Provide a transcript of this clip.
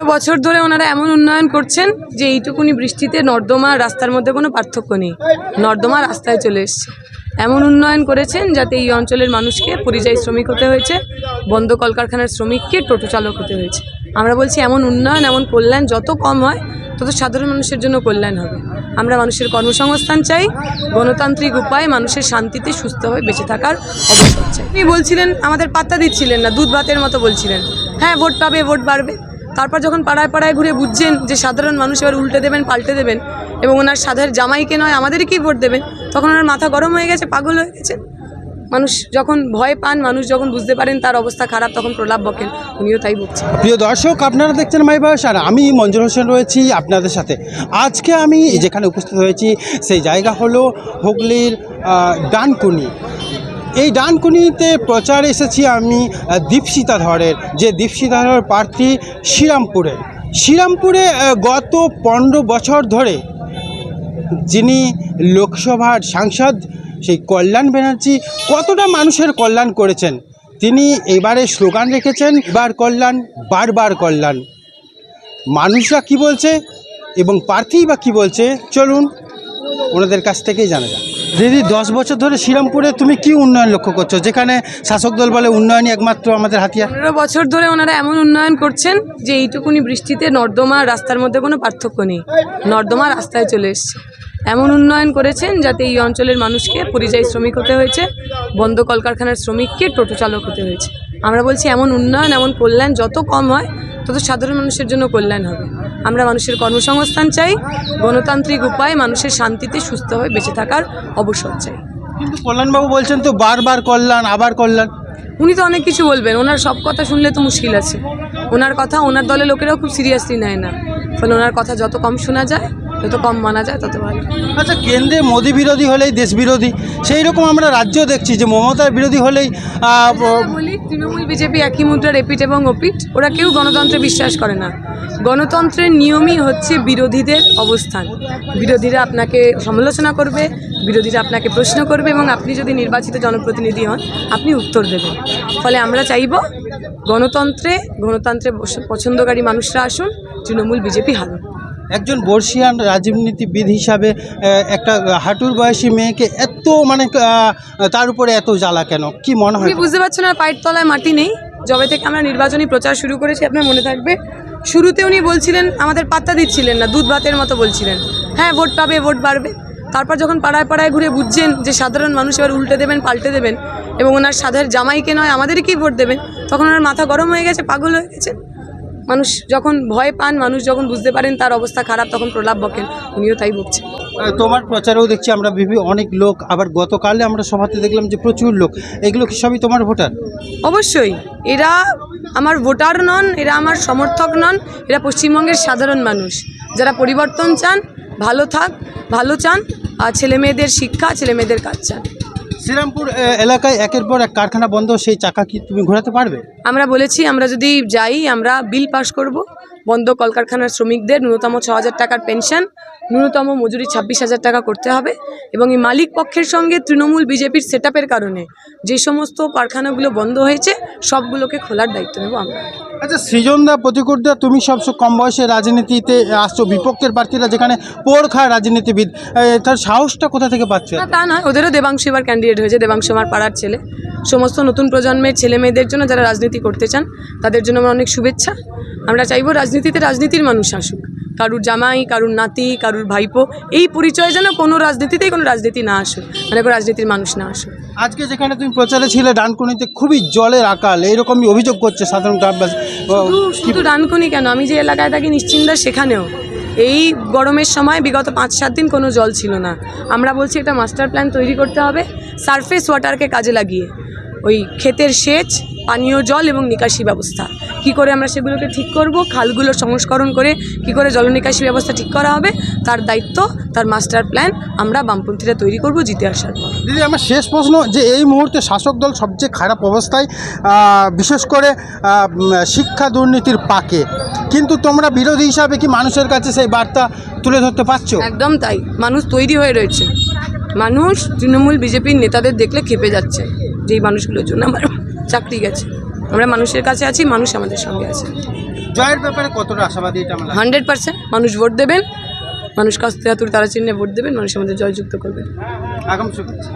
বছর ধরে ওনারা এমন উন্নয়ন করছেন যে এইটুকুনি বৃষ্টিতে নর্দমা রাস্তার মধ্যে কোনো পার্থক্য নেই। নর্দমা রাস্তায় চলে এসছে। এমন উন্নয়ন করেছেন যাতে এই অঞ্চলের মানুষকে পরিযায়ী শ্রমিক হতে হয়েছে, বন্ধ কলকারখানার শ্রমিককে টোটো চালক হতে হয়েছে। আমরা বলছি এমন উন্নয়ন, এমন কল্যাণ যত কম হয়, তত সাধারণ মানুষের জন্য কল্যাণ হবে। আমরা মানুষের কর্মসংস্থান চাই, গণতান্ত্রিক উপায়ে মানুষের শান্তিতে সুস্থ হয়ে বেঁচে থাকার অবসর চাই। তিনি বলছিলেন, আমাদের পাত্তা দিচ্ছিলেন না, দুধ ভাতের মতো বলছিলেন হ্যাঁ ভোট পাবে, ভোট বাড়বে। তারপর যখন পাড়ায় পাড়ায় ঘুরে বুঝছেন যে সাধারণ মানুষ এবার উল্টে দেবেন, পাল্টে দেবেন এবং ওনার সাধারণ জামাইকে নয় আমাদেরকেই ভোট দেবেন? তখন ওনার মাথা গরম হয়ে গেছে, পাগল হয়ে গেছে। মানুষ যখন ভয় পান, মানুষ যখন বুঝতে পারেন তার অবস্থা খারাপ, তখন প্রলাপ বকেন, উনিও তাই বকছেন প্রিয় দর্শক, আপনারা দেখছেন মাই বয়স, আর আমি মঞ্জুর হোসেন রয়েছি আপনাদের সাথে। আজকে আমি যেখানে উপস্থিত হয়েছি, সেই জায়গা হলো হুগলির ডানকুনি। এই ডানকুনিতে প্রচার এসেছি আমি আহ, দীপশিতা ধরের যে দীপশিতা ধরের প্রার্থী শ্রীরামপুরে। শ্রীরামপুরে গত পনেরো বছর ধরে যিনি লোকসভার সাংসদ সেই কল্যাণ ব্যানার্জি কতটা মানুষের কল্যাণ করেছেন? তিনি এবারে স্লোগান রেখেছেন বার কল্যাণ বারবার কল্যাণ। মানুষরা কি বলছে এবং প্রার্থী বা কি বলছে? চলুন ওনাদের কাছ থেকেই জানা যাক। দিদি, দশ বছর ধরে শ্রীরামপুরে তুমি কি উন্নয়ন লক্ষ্য করছ? যেখানে শাসক দল বলে উন্নয়নই একমাত্র আমাদের হাতিয়ার। পনেরো বছর ধরে ওনারা এমন উন্নয়ন করছেন যে এইটুকুনি বৃষ্টিতে নর্দমা রাস্তার মধ্যে কোনো পার্থক্য নেই। নর্দমা রাস্তায় চলে এসছে। এমন উন্নয়ন করেছেন যাতে এই অঞ্চলের মানুষকে পরিযায়ী শ্রমিক হতে হয়েছে, বন্ধ কলকারখানার শ্রমিককে টোটো চালক হতে হয়েছে। আমরা বলছি, এমন উন্নয়ন, এমন কল্যাণ যত কম হয় তত সাধারণ মানুষের জন্য কল্যাণ হবে। আমরা মানুষের কর্মসংস্থান চাই গণতান্ত্রিক উপায়ে মানুষের শান্তিতে সুস্থ হয়ে বেঁচে থাকার অবসর চাই। কিন্তু কল্যাণবাবু বলছেন তো বারবার কল্যাণ আবার কল্যাণ। উনি তো অনেক কিছু বলবেন ওনার সব কথা শুনলে তো মুশকিল আছে। ওনার কথা ওনার দলের লোকেরাও খুব সিরিয়াসলি নেয় না। ফলে ওনার কথা যত কম শোনা যায় যত কম মানা যায় তত ভালো। আচ্ছা কেন্দ্রে মোদী বিরোধী হলেই দেশ বিরোধী সেই রকম আমরা রাজ্য দেখছি যে মমতার বিরোধী হলেই বলি তৃণমূল বিজেপি একই মুদ্রার এপিট এবং ওপিট ওরা কেউ গণতন্ত্রে বিশ্বাস করে না। গণতন্ত্রের নিয়মই হচ্ছে বিরোধীদের অবস্থান। বিরোধীরা আপনাকে সমালোচনা করবে বিরোধীরা আপনাকে প্রশ্ন করবে এবং আপনি যদি নির্বাচিত জনপ্রতিনিধি হন আপনি উত্তর দেবেন। ফলে আমরা চাইব গণতন্ত্রে গণতন্ত্রে পছন্দকারী মানুষরা আসুন তৃণমূল বিজেপি হারুন একজন বর্ষিয়ান রাজনীতিবিদ হিসাবে একটা হাঁটুর বয়সী মেয়েকে এত মানে তার উপরে এত জ্বালা কেন? কি মনে হয় বুঝতে পারছেন আর পায়ের তলায় মাটি নেই। যবে থেকে আমরা নির্বাচনী প্রচার শুরু করেছি আপনার মনে থাকবে? শুরুতে উনি বলছিলেন আমাদের পাত্তা দিচ্ছিলেন না দুধ ভাতের মতো বলছিলেন। হ্যাঁ ভোট পাবে ভোট বাড়বে। তারপর যখন পাড়ায় পাড়ায় ঘুরে বুঝছেন যে সাধারণ মানুষ এবার উল্টে দেবেন পাল্টে দেবেন এবং ওনার সাধারণ জামাইকে নয় আমাদেরকেই ভোট দেবেন তখন ওনার মাথা গরম হয়ে গেছে পাগল হয়ে গেছে। মানুষ যখন ভয় পান মানুষ যখন বুঝতে পারেন তার অবস্থা খারাপ তখন প্রলাপ বকেন উনিও তাই বকছেন। তোমার প্রচারেও দেখছি আমরা বিভিন্ন অনেক লোক আবার গতকালে আমরা সভাতে দেখলাম যে প্রচুর লোক। এগুলো কি সবই তোমার ভোটার? অবশ্যই এরা আমার ভোটার নন এরা আমার সমর্থক নন এরা পশ্চিমবঙ্গের সাধারণ মানুষ। যারা পরিবর্তন চান ভালো থাক ভালো চান আর ছেলে মেয়েদের শিক্ষা ছেলে মেয়েদের কাজ চান। শ্রীরামপুর এলাকায় একের পর এক কারখানা বন্ধ, সেই চাকা কি তুমি ঘোরাতে পারবে? আমরা বলেছি, আমরা যদি যাই, আমরা বিল পাস করব। বন্ধ কলকারখানার শ্রমিকদের ন্যূনতম ছ হাজার টাকার পেনশন, ন্যূনতম মজুরি ছাব্বিশ হাজার টাকা করতে হবে এবং এই মালিক পক্ষের সঙ্গে তৃণমূল বিজেপির সেট কারণে যে সমস্ত কারখানাগুলো বন্ধ হয়েছে, সবগুলোকে খোলার দায়িত্ব নেব আমরা। আচ্ছা সৃজনদা প্রতিকূলদা তুমি সব কম বয়সে রাজনীতিতে আসছো, বিপক্ষের প্রার্থীরা যেখানে পোড় খায় রাজনীতিবিদ তার সাহসটা কোথা থেকে পাচ্ছে? তা নয়, ওদেরও দেবাংশু এবার ক্যান্ডিডেট হয়েছে, দেবাংশু আমার পাড়ার ছেলে। সমস্ত নতুন প্রজন্মের ছেলে মেয়েদের জন্য যারা রাজনীতি করতে চান, তাদের জন্য আমার অনেক শুভেচ্ছা। আমরা চাইব রাজনীতিতে রাজনীতির মানুষ আসুক। কারুর জামাই কারুর নাতি কারুর ভাইপো এই পরিচয় যেন কোনো রাজনীতিতেই কোনো রাজনীতি না আসুক মানে কোনো রাজনীতির মানুষ না আসুক আজকে যেখানে তুমি প্রচারে ছিলে ডানকুনিতে খুবই জলের আকাল এইরকমই অভিযোগ করছে সাধারণ গ্রামবাসী। শুধু- ডানকুনি কেন? আমি যে এলাকায় থাকি নিশ্চিন্দার সেখানেও। এই গরমের সময় বিগত পাঁচ সাত দিন কোনো জল ছিল না। আমরা বলছি একটা মাস্টার প্ল্যান তৈরি করতে হবে সারফেস ওয়াটারকে কাজে লাগিয়ে। ওই ক্ষেতের সেচ পানীয় জল এবং নিকাশি ব্যবস্থা। কি করে আমরা সেগুলোকে ঠিক করব খালগুলো সংস্করণ করে কি করে জলনিকাশি ব্যবস্থা ঠিক করা হবে তার দায়িত্ব তার মাস্টার প্ল্যান আমরা বামপন্থীরা তৈরি করব জিতে আসার পর। দিদি আমার শেষ প্রশ্ন যে এই মুহূর্তে শাসক দল সবচেয়ে খারাপ অবস্থায় বিশেষ করে শিক্ষা দুর্নীতির পাকে। কিন্তু তোমরা বিরোধী হিসাবে কি মানুষের কাছে সেই বার্তা তুলে ধরতে পারছ? একদম তাই। মানুষ তৈরি হয়ে রয়েছে। মানুষ তৃণমূল বিজেপির নেতাদের দেখলে খেপে যাচ্ছে যেই মানুষগুলোর জন্য আমার চাকরি গেছে। আমরা মানুষের কাছে আছি মানুষ আমাদের সঙ্গে আছে। জয়ের ব্যাপারে কতটা আশাবাদী এটা আমার হান্ড্রেড পার্সেন্ট। মানুষ ভোট দেবেন মানুষ কাস্তে হাতুর তারা চিহ্নে ভোট দেবেন মানুষ আমাদের জয়যুক্ত করবেন। আগাম শুভেচ্ছা।